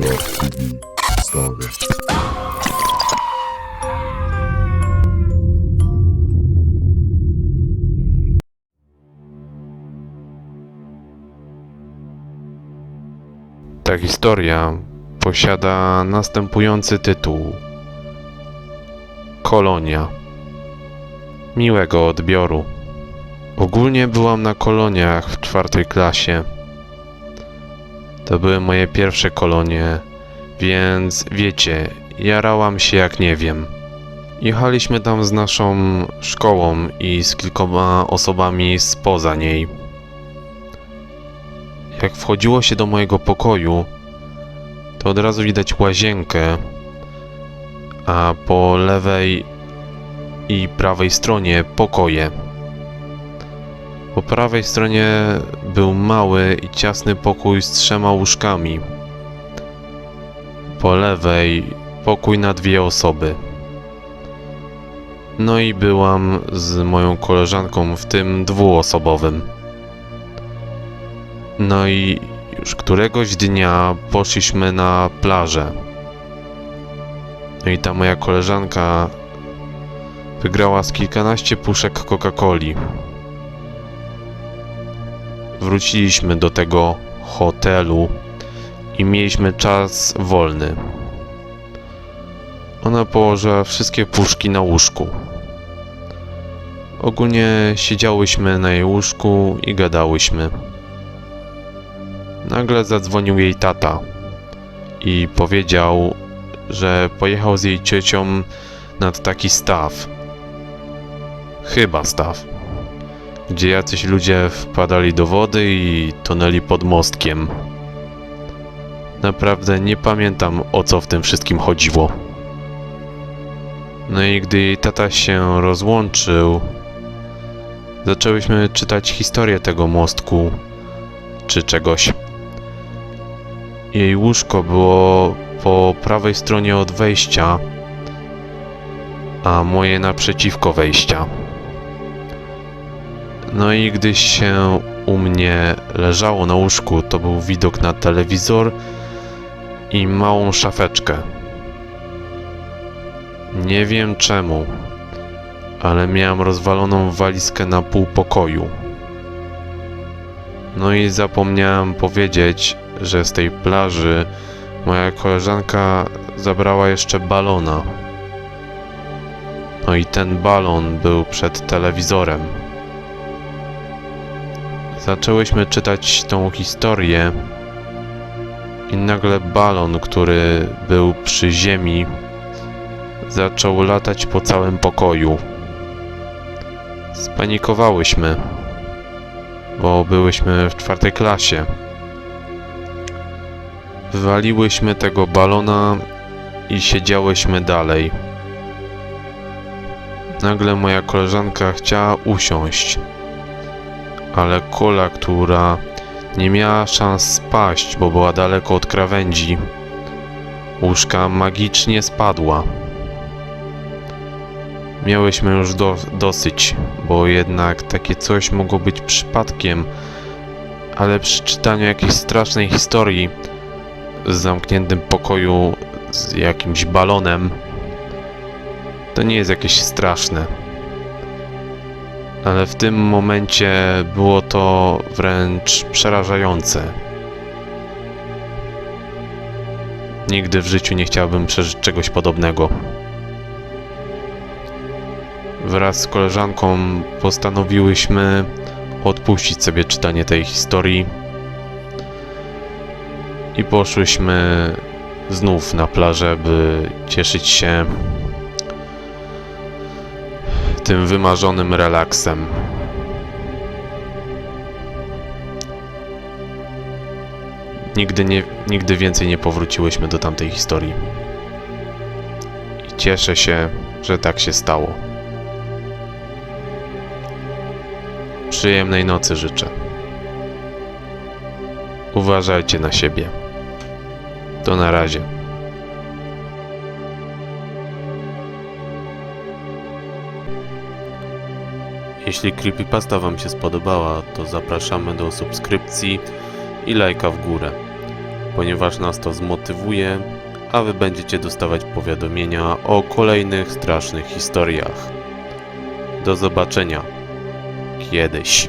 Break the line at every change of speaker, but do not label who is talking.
Story.
Ta historia posiada następujący tytuł: Kolonia. Miłego odbioru. Ogólnie byłam na koloniach w czwartej klasie. To były moje pierwsze kolonie, więc wiecie, jarałam się jak nie wiem. Jechaliśmy tam z naszą szkołą i z kilkoma osobami spoza niej. Jak wchodziło się do mojego pokoju, to od razu widać łazienkę, a po lewej i prawej stronie pokoje. Po prawej stronie był mały i ciasny pokój z trzema łóżkami. Po lewej pokój na dwie osoby. No i byłam z moją koleżanką w tym dwuosobowym. No i już któregoś dnia poszliśmy na plażę. No i ta moja koleżanka wygrała z kilkanaście puszek Coca-Coli. Wróciliśmy do tego hotelu i mieliśmy czas wolny. Ona położyła wszystkie puszki na łóżku. Ogólnie siedziałyśmy na jej łóżku i gadałyśmy. Nagle zadzwonił jej tata i powiedział, że pojechał z jej ciocią nad taki staw. Chyba staw. Gdzie jacyś ludzie wpadali do wody i tonęli pod mostkiem. Naprawdę nie pamiętam o co w tym wszystkim chodziło. No i gdy jej tata się rozłączył, zaczęłyśmy czytać historię tego mostku czy czegoś. Jej łóżko było po prawej stronie od wejścia, a moje naprzeciwko wejścia. No i gdy się u mnie leżało na łóżku, to był widok na telewizor i małą szafeczkę. Nie wiem czemu, ale miałem rozwaloną walizkę na pół pokoju. No i zapomniałem powiedzieć, że z tej plaży moja koleżanka zabrała jeszcze balona. No i ten balon był przed telewizorem. Zaczęłyśmy czytać tą historię i nagle balon, który był przy ziemi, zaczął latać po całym pokoju. Spanikowałyśmy, bo byłyśmy w czwartej klasie. Wywaliłyśmy tego balona i siedziałyśmy dalej. Nagle moja koleżanka chciała usiąść, ale kula, która nie miała szans spaść, bo była daleko od krawędzi, łóżka magicznie spadła. Miałyśmy już do, dosyć, bo jednak takie coś mogło być przypadkiem, ale przy czytaniu jakiejś strasznej historii z zamkniętym pokoju z jakimś balonem, to nie jest jakieś straszne. Ale w tym momencie było to wręcz przerażające. Nigdy w życiu nie chciałbym przeżyć czegoś podobnego. Wraz z koleżanką postanowiłyśmy odpuścić sobie czytanie tej historii i poszłyśmy znów na plażę, by cieszyć się tym wymarzonym relaksem. Nigdy, nie, nigdy więcej nie powróciłyśmy do tamtej historii. I cieszę się, że tak się stało. Przyjemnej nocy życzę. Uważajcie na siebie. To na razie. Jeśli creepypasta Wam się spodobała, to zapraszamy do subskrypcji i lajka w górę. ponieważ nas to zmotywuje, a wy będziecie dostawać powiadomienia o kolejnych strasznych historiach. Do zobaczenia kiedyś.